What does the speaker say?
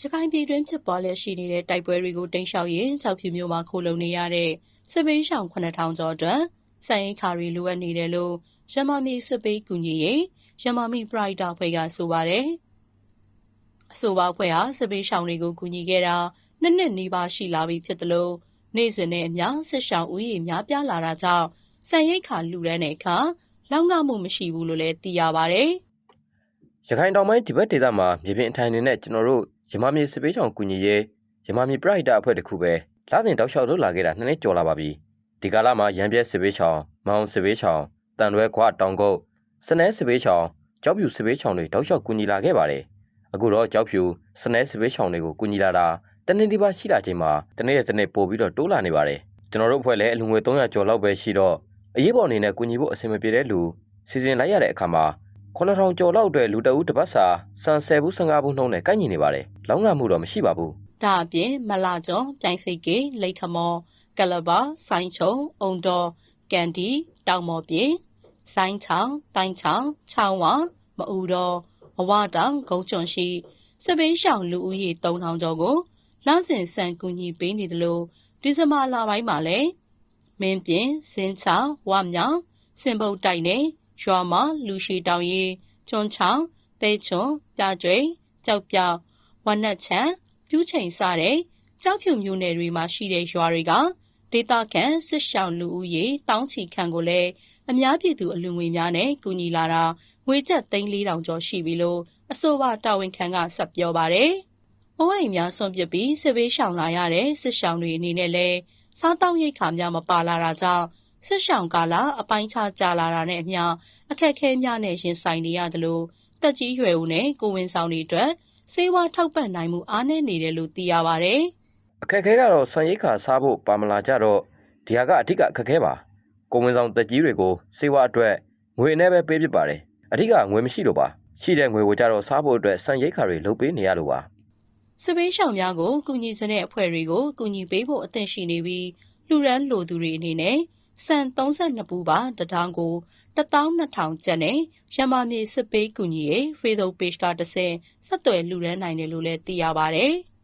ရခိုင်ပြည်တွင်းဖြစ်ပွားလျက်ရှိနေတဲ့ တိုက်ပွဲတွေကို တိမ်းရှောင်ရင်ကြောက်ဖြူမျိုးမှာ ခိုလုံနေရတဲ့ စစ်ပေးရှောင်9000ကျော်အတွက်စံရိတ်ခါရီလိုအပ်နေတယ်လို့ရမမီ စစ်ပေးကူညီရေးရမမီ ပရိုက်တာဖွဲ့က ဆိုပါတယ်။အဆိုပါဖွဲ့ဟာ စစ်ပေးရှောင်တွေကို ကူညီခဲ့တာနှစ်နှစ်နီးပါး ရှိလာပြီဖြစ်တယ်လို့နေ့စဉ်နဲ့အမျှ စစ်ရှောင်ဦးရေ များပြားလာတာကြောင့်စံရိတ်ခါလူရန်တဲ့အခါ လောက်ငမှု မရှိဘူးလို့လည်း သိရပါတယ်။ရခိုင်တောင်ပိုင်း ဒီဘက်ဒေသမှာ မြေပြင်အထိုင်နေတဲ့ ကျွန်တော်တို့ ရမမြေစစ်ပေးချောင်ကူညီရေးရမမြေပရိုက်တာအဖွဲ့တစ်ခုပဲလာစဉ်တောက်လျှောက်လုပ်လာခဲ့တာနှစ်နှစ်ကျော်လာပါပြီဒီကာလမှာရန်ပြက်စစ်ပေးချောင်မောင်စစ်ပေးချောင်တန်လွဲခွားတောင်ကုတ်စနဲစစ်ပေးချောင်ကြောက်ဖြူစစ်ပေးချောင်တွေတောက်လျှောက်ကူညီလာခဲ့ပါတယ်အခုတော့ကြောက်ဖြူစနဲစစ်ပေးချောင်တွေကိုကူညီလာတာတနေ့ဒီပါရှိလာချိန်မှာတနေ့ရက်တနေ့ပို့ပြီးတော့တိုးလာနေပါတယ်ကျွန်တော်တို့အဖွဲ့လည်းအလူငွေ300ကျော်လောက်ပဲရှိတော့အရေးပေါ်အနေနဲ့ကူညီဖို့အဆင်မပြေတဲ့လူစီစဉ်လိုက်ရတဲ့အခါမှာ9000ကျော်လောက်အတွက်လူတအုပ်တစ်ပတ်စာစံ10ဘူး15ဘူးနှုန်းနဲ့ကိုက်ညီနေပါတယ်။ လောင်းငါမှုတော့မရှိပါဘူးဒါအပြင်မလာကျော်ပြိုင်စိတ်ကေလိတ်ခမောကလဘာဆိုင်းချုံအုံတော်ကန်ဒီတောင်မော်ပြေဆိုင်းချောင်းတိုင်းချောင်းချောင်းဝမအူတော်အဝတောင်ဂုံချွန်ရှိစပင်းရှောင်လူဦးရေ3000ကျော်ကိုလမ်းစဉ်စံကူညီပေးနေတယ်လို့ဒီဇင်ဘာလပိုင်းမှာလဲမင်းပြင်းစင်းချောင်းဝမြောင်စင်ပုတ်တိုက်နေရွာမလူရှိတောင်ရီကျွန်းချောင်းတဲချွန်ပြကျွေကြောက်ပြောက် ဝနက်ချံပြူးချိန်စတဲ့ကြောက်ဖြူမျိုးနယ်တွေမှာရှိတဲ့ရွာတွေကဒေသခံစစ်ရှောင်လူဦးရေတောင်းချီခန့်ကိုလည်းအများပြည်သူအလူငွေများနဲ့ကူညီလာတာငွေကျပ်သိန်း4000ကျော်ရှိပြီလို့အဆိုပါတာဝန်ခံကဆက်ပြောပါတယ်။အဝိုင်းများဆွန့်ပစ်ပြီးစစ်ဘေးရှောင်လာရတဲ့စစ်ရှောင်တွေအနေနဲ့လည်းစားတောက်ရိတ်ခါများမပါလာတာကြောင့်စစ်ရှောင်ကာလအပိုင်းခြားကြလာတာနဲ့အမျှအခက်အခဲများနဲ့ရင်ဆိုင်နေရတယ်လို့တက်ကြီးရွယ်ဦးနဲ့ကိုဝင်ဆောင်တွေအတွက် စေဝါထောက်ပံ့နိုင်မှုအားနည်းနေတယ်လို့သိရပါဗျ။အခက်အခဲကတော့စံရိတ်ခါစားဖို့ပါမလာကြတော့ဒီဟာကအထစ်ကအခက်အခဲပါကိုဝင်ဆောင်တက်ကြီးတွေကိုစေဝါအတွက်ငွေနဲ့ပဲပေးဖြစ်ပါတယ်အထစ်ကငွေမရှိလို့ပါရှိတဲ့ငွေကိုကြတော့စားဖို့အတွက်စံရိတ်ခါတွေလုပ်ပေးနေရလို့ပါစစ်ပေးရှောင်များကိုကူညီချင်တဲ့အဖွဲ့တွေကိုကူညီပေးဖို့အသင့်ရှိနေပြီးလူရန်လိုသူတွေအနေနဲ့ စံ32ပူပါတထောင်ကို12000ကျပ်နဲ့ရမမြေစစ်ပေးကူညီရေး Facebook Page ကတစ်ဆင့်ဆက်သွယ်လူရန်နိုင်တယ်လို့လည်းသိရပါဗျ။